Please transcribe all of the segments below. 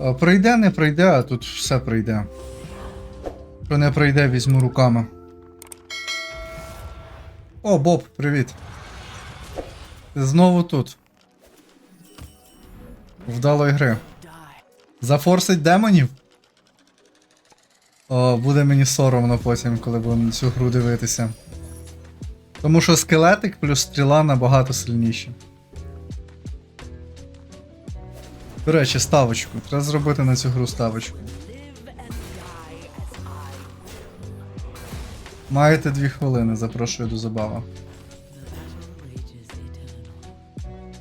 Е, Пройде, не пройде, а тут все пройде. Що не пройде, візьму руками. О, Боб, привіт. Ти знову тут. Вдалої гри. Зафорсить демонів? О, буде мені соромно потім, коли буду на цю гру дивитися. Тому що скелетик плюс стріла набагато сильніші. До речі, ставочку. Треба зробити на цю гру ставочку. Маєте дві хвилини, запрошую до забава.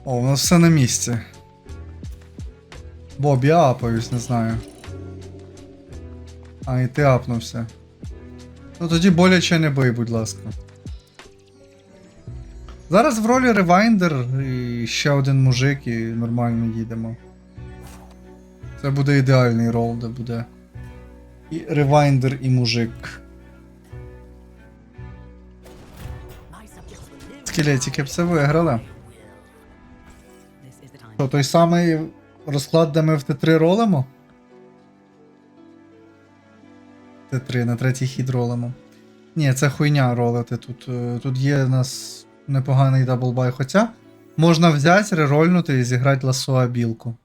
О, у нас все на місці. Боб, я апаюсь, не знаю. А, і ти апнувся. Ну тоді боляче не бий, будь ласка. Зараз в ролі ревайндер і ще один мужик, і нормально їдемо. Це буде ідеальний рол, де буде. І ревайндер, і мужик. Скелетики б це виграли. Що, той самий розклад, де ми в Т3 ролимо? Т3 на третій хід ролимо. Ні, це хуйня ролити тут. Е, Тут є у нас непоганий даблбай, хоча можна взяти, рерольнути і зіграти ласоа білку.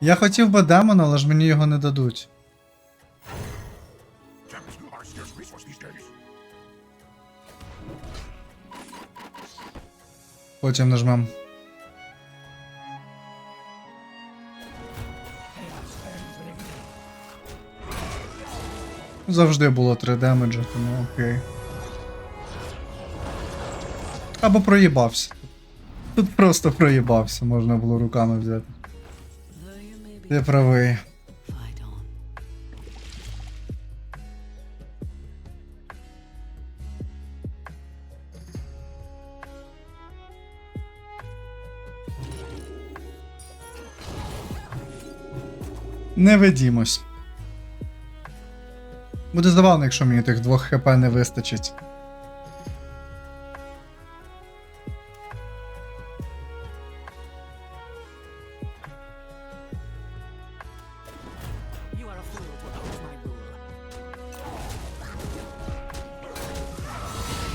Я хотів би демона, але ж мені його не дадуть. Потім нажмем. Завжди було 3 демеджа, тому окей. Або проїбався. Тут просто проїбався, можна було руками взяти. Ти правий. Не ведімось. Буде забавно, якщо мені тих двох хп не вистачить.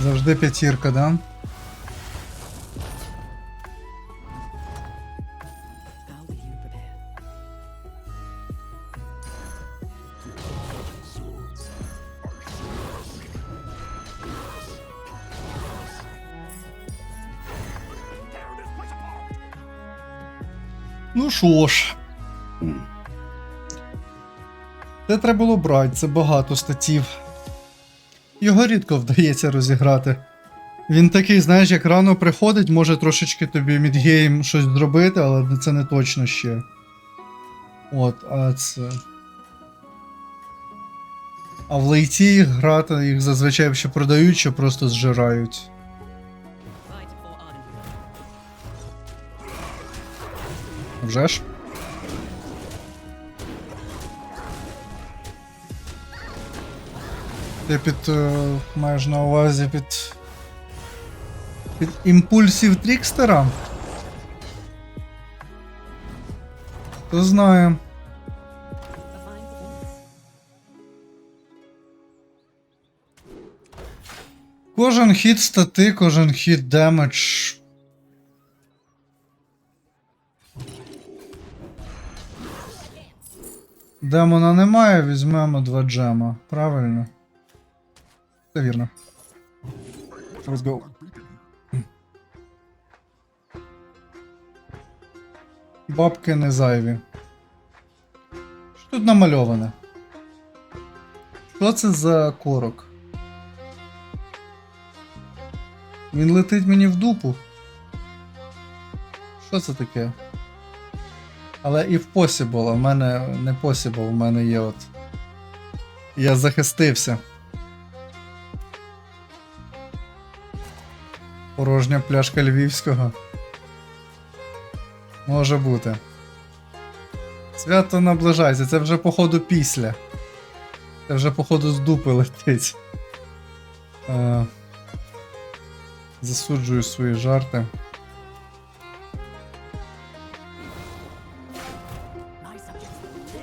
Завжди п'ятірка, да? Ну що ж. Це треба було брати, це багато статів. Його рідко вдається розіграти. Він такий, знаєш, як рано приходить, може трошечки тобі мідгейм щось зробити, але це не точно ще. От, а це. А в лейті їх грати їх зазвичай ще продають, що просто зжирають. Вже ж? Ти під. е, маєш на увазі під. Під імпульсів Трікстера? Fine performance. Кожен хід стати, кожен хід демедж. Демона немає, візьмемо два джема. Правильно? Це вірно. Let's. Бабки не зайві. Що тут намальоване? Що це за корок? Він летить мені в дупу. Що це таке? Але і в Possible, а в мене не Possible, в мене є от. Я захистився. Порожня пляшка львівського. Може бути. Свято наближається, це вже, походу, після. Це вже, походу, з дупи летить. Е, Засуджую свої жарти.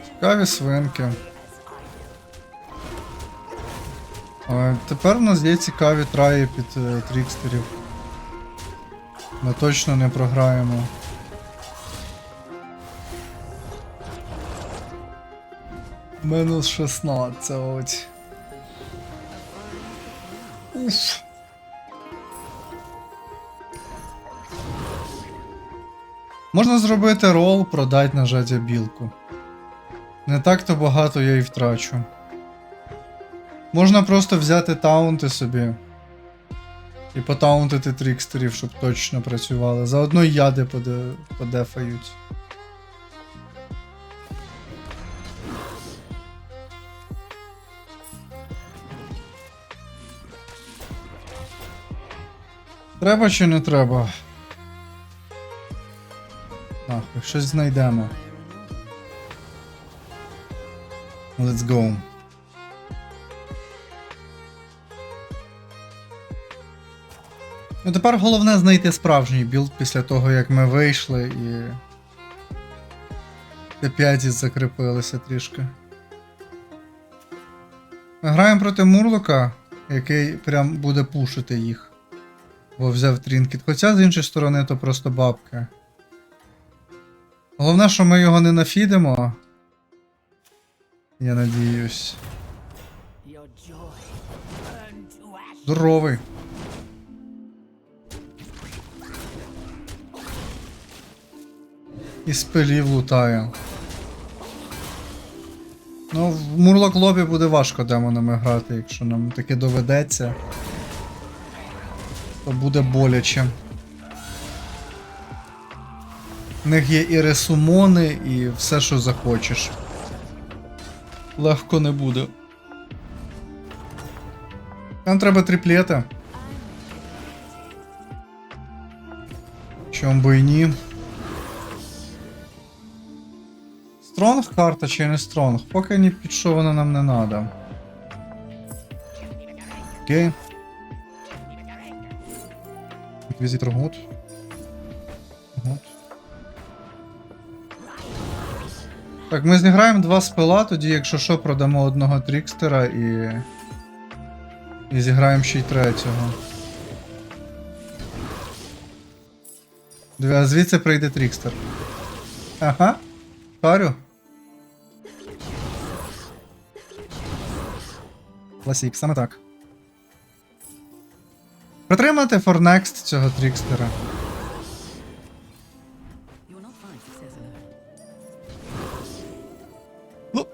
Цікаві свинки. Е, тепер у нас є цікаві траї під е, трікстерів. Ми точно не програємо. Мінус 16. Уф. Можна зробити рол, продать на жадя білку. Не так-то багато я і втрачу. Можна просто взяти таунти собі. І потаунтити трікстерів, щоб точно працювали. Заодно яди поде... подефають. Треба чи не треба? Нахуй, щось знайдемо. Let's go. Ну тепер головне знайти справжній білд після того, як ми вийшли і. Т5 закріпилися трішки. Ми граємо проти Мурлока, який прям буде пушити їх. Бо взяв трінкіт. Хоча з іншої сторони то просто бабки. Головне, що ми його не нафідимо. Я надіюсь. Здоровий. І спилів лутає. Ну, в Мурлок лобі буде важко демонами грати, якщо нам таке доведеться. То буде боляче. В них є і ресумони, і все, що захочеш. Легко не буде. Нам треба триплети. Чом би і ні. Стронг карта чи не стронг? Поки ні під що вона нам не надо. Окей. Інквізитор гуд. Гуд. Так, ми зіграємо два спила, тоді, якщо що, продамо одного трікстера і. І зіграємо ще й третього. Звідси прийде Трікстер. Ага. Парю. Класік, саме так. Притримати for next цього Трікстера. Ну,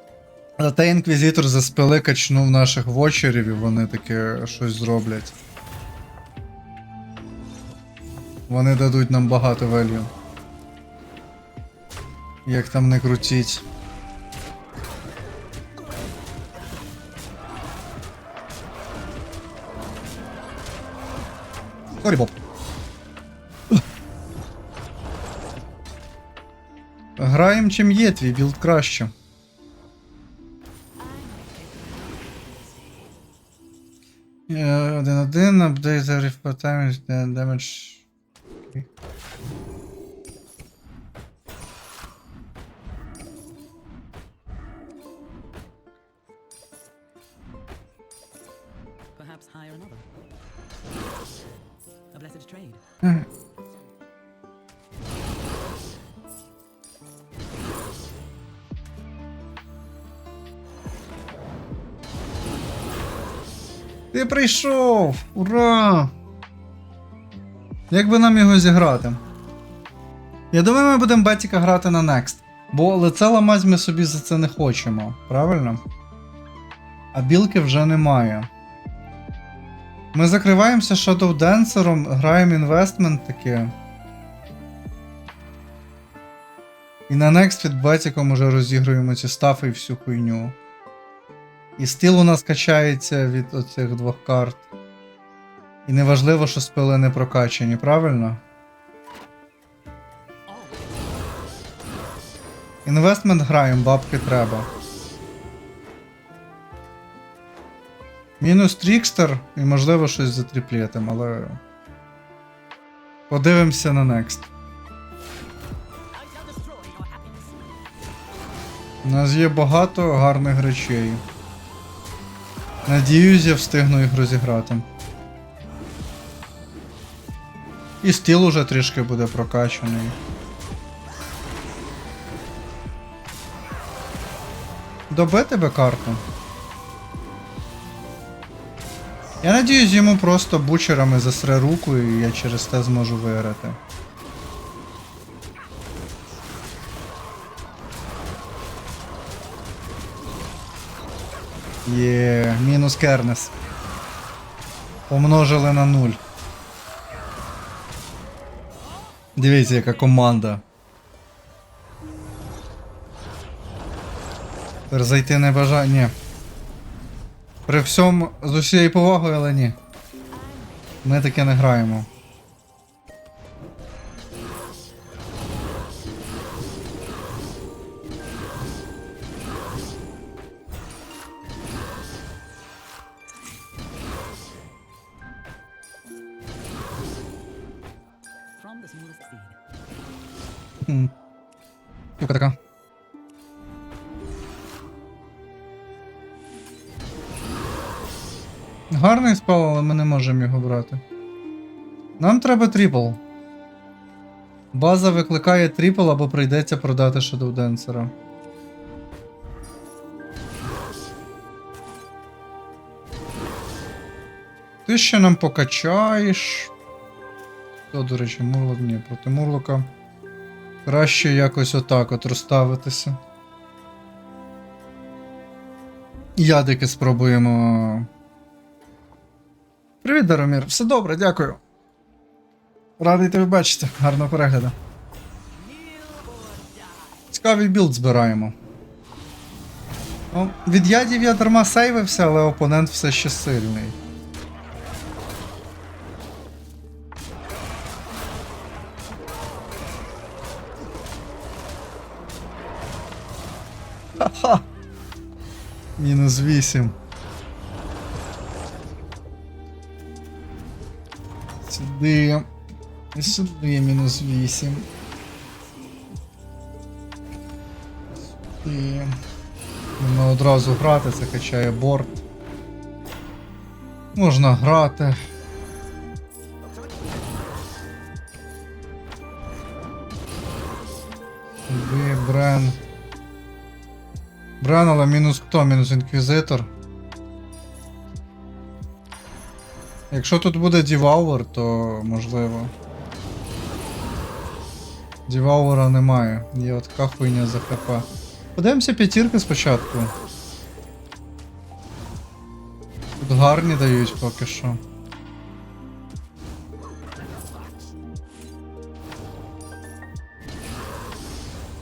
Зате інквізитор за спили качнув наших вочерів, і вони таке щось зроблять. Вони дадуть нам багато велью. Як там не крутіть. Сорі, Боб. Граєм чим є, твій білд краще. Е, Один-один, апдейт за рефпотаймість, демедж. Perhaps hire another. A blessed trade. Ти прийшов! Ура! Як би нам його зіграти? Я думаю, ми будемо Бетіка грати на Next. Бо лице ламать ми собі за це не хочемо, правильно? А білки вже немає. Ми закриваємося Shadow Dancer, граємо інвестмент таке. І на Next під Бетіком уже розігруємо ці стафи і всю хуйню. І стил у нас качається від оцих двох карт. І неважливо, що спили не прокачані, правильно? Інвестмент граємо, бабки треба. Мінус Трікстер і можливо щось за тріплетом, але. Подивимося на Next. У нас є багато гарних речей. Надіюсь, я встигну їх розіграти. І стіл уже трішки буде прокачаний. Добити би карту. Я надіюсь, йому просто бучерами засре руку і я через те зможу виграти. Є, мінус кернес. Помножили на нуль. Дивіться, яка команда. Зайти не бажаю. При всьому з усією повагою, але ні. Ми таке не граємо. Можемо. Нам треба трипл. База викликає трипл або прийдеться продати Dancer. Ти ще нам покачаєш. То, до речі, Мурлок ні, проти Мурлока. Краще якось отак от розставитися. Ядики спробуємо. Привіт, Даромір. Все добре, дякую. Радий тебе бачити. Гарного перегляду. Цікавий білд збираємо. Ну, від ядів я дарма сейвився, але опонент все ще сильний. Ха-ха. Мінус 8. Сюди. Сюди мінус 8. Сюди. Можна одразу грати, це качає борт. Можна грати. Сюди, Брен. Брен, але мінус хто? Мінус інквізитор. Якщо тут буде Дівауер, то можливо. Дівауера немає. Є от така хуйня за ХП. Подивимося п'ятірки спочатку. Тут гарні дають поки що.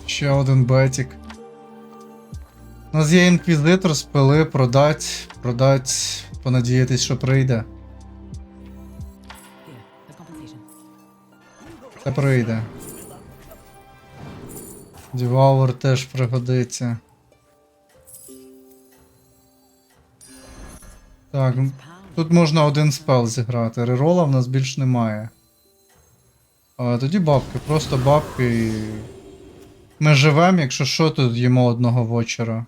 Ще один бетік. У нас є інквізитор, спили, продать, продать, понадіятись, що прийде. Це прийде. Дівауер теж пригодиться. Так, тут можна один спел зіграти. Рерола в нас більш немає. А тоді бабки, просто бабки і. Ми живемо, якщо що, тут їмо одного вочера.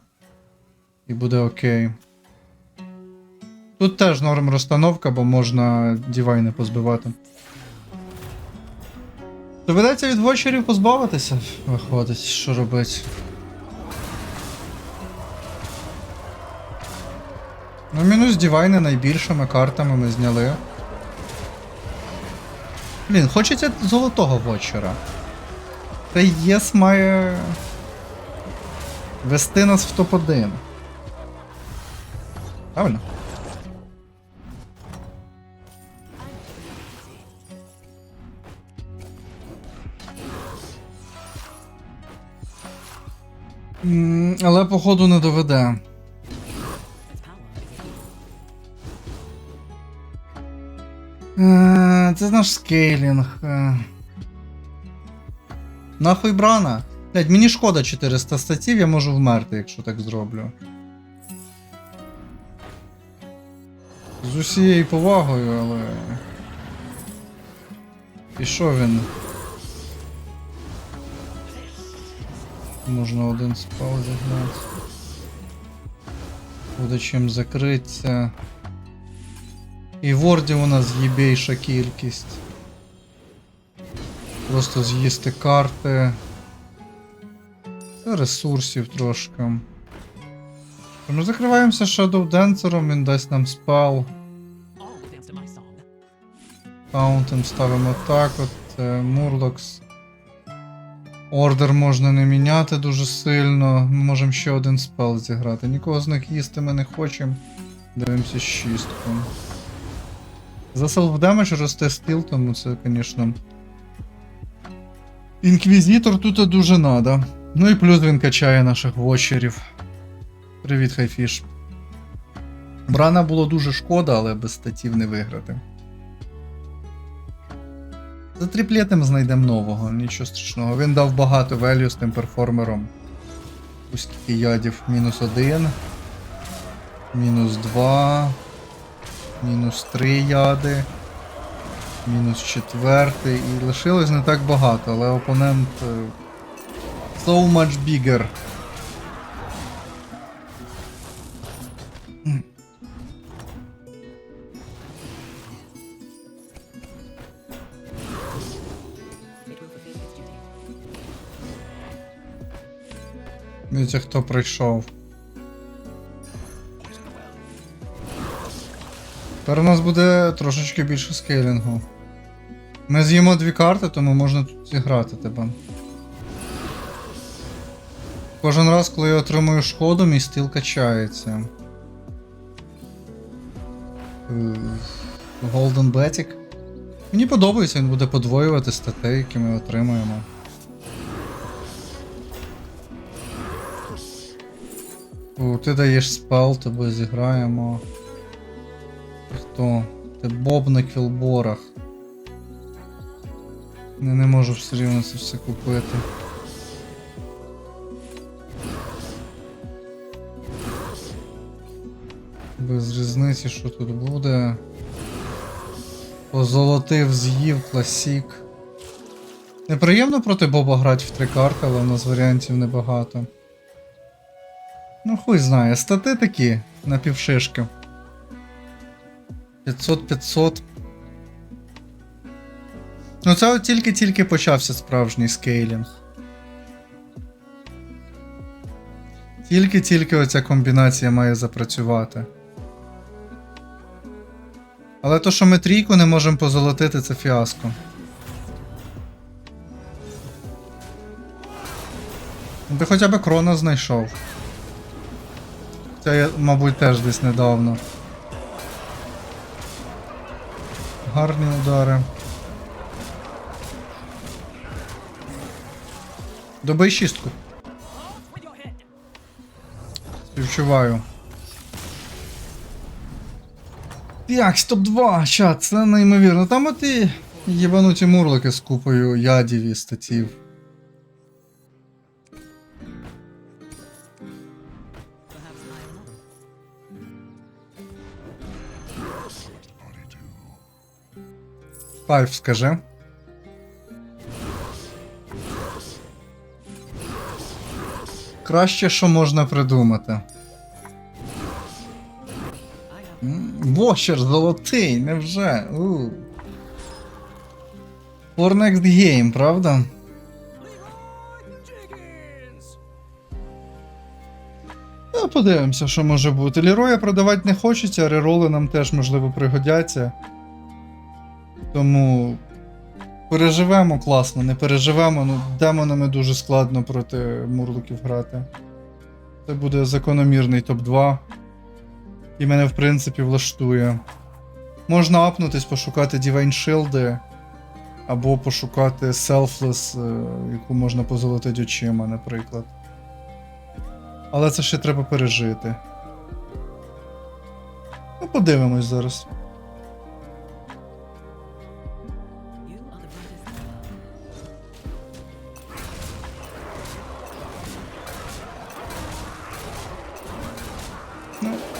І буде окей. Тут теж норм розстановка, бо можна дівайни позбивати. Доведеться від вочерів позбавитися, виходить, що робить. Ну, мінус дівайни найбільшими картами ми зняли. Блін, хочеться золотого вочера. Та єс має вести нас в топ-1. Правильно? Але походу не доведе. Е, Це наш скейлінг. е. Нахуй брана. Блять, мені шкода 400 статів, я можу вмерти, якщо так зроблю. З усією повагою, але. І що він? Можна один спал зігнати. Буде чим закритися. І вордів у нас єбейша кількість. Просто з'їсти карти. Та ресурсів трошки. Ми закриваємося Shadow Dancer, він дасть нам song. Таунтем ставимо так от. е, Мурлокс. Ордер можна не міняти дуже сильно. Ми можемо ще один спел зіграти. Нікого з них їсти ми не хочемо. Дивимося шістку. За селфдемедж росте стіл, тому це, звісно. Інквізитор тут дуже надо. Ну і плюс він качає наших вочерів. Привіт, хайфіш. Брана було дуже шкода, але без статів не виграти. За тріплетом знайдемо нового, нічого страшного. Він дав багато велю з тим перформером. Скільки ядів? Мінус один. Мінус два. Мінус три яди. Мінус четвертий. І лишилось не так багато, але опонент. е, So much bigger. Дивіться, хто прийшов. Тепер у нас буде трошечки більше скейлінгу. Ми з'їмо дві карти, тому можна тут зіграти тебе. Кожен раз, коли я отримую шкоду, мій стіл качається. Golden Batic. Мені подобається, він буде подвоювати статей, які ми отримуємо. О, ти даєш спел, тебе зіграємо. Хто? Ти Боб на кілборах. Не, не можу все рівно це все купити. Без різниці, що тут буде. Позолотив, з'їв, класік. Неприємно проти Боба грати в три карти, але в нас варіантів небагато. Ну, хуй знає, стати такі на півшишки. 500-500. Ну це от тільки-тільки почався справжній скейлінг. Тільки-тільки оця комбінація має запрацювати. Але то, що ми трійку не можемо позолотити, це фіаско. Ти хоча б крона знайшов. Це я, мабуть, теж десь недавно. Гарні удари. Добий шістку. Співчуваю. Так, стоп 2 чат, це неймовірно. Там от і єбануті мурлики з купою ядів і статів. Файв, скажи. Краще, що можна придумати. Вошер золотий, невже? У. For next game, правда? Ну, подивимося, що може бути. Ліроя продавати не хочеться, рероли нам теж, можливо, пригодяться. Тому переживемо класно, не переживемо. Ну, демонами дуже складно проти мурлоків грати. Це буде закономірний топ-2. І мене, в принципі, влаштує. Можна апнутись, пошукати Divine Shield, або пошукати Selfless, е, яку можна позолотити очима, наприклад. Але це ще треба пережити. Ну, подивимось зараз.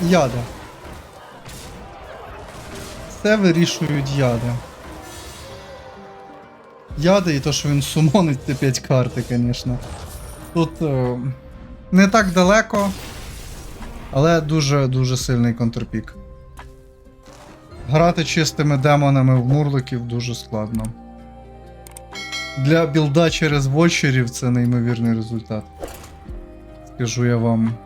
Яди. Все вирішують яди. Яди і то, що він сумонить ті 5 карти, звісно. Тут е, не так далеко, але дуже-дуже сильний контрпік. Грати чистими демонами в мурликів дуже складно. Для білда через вочерів це неймовірний результат. Скажу я вам.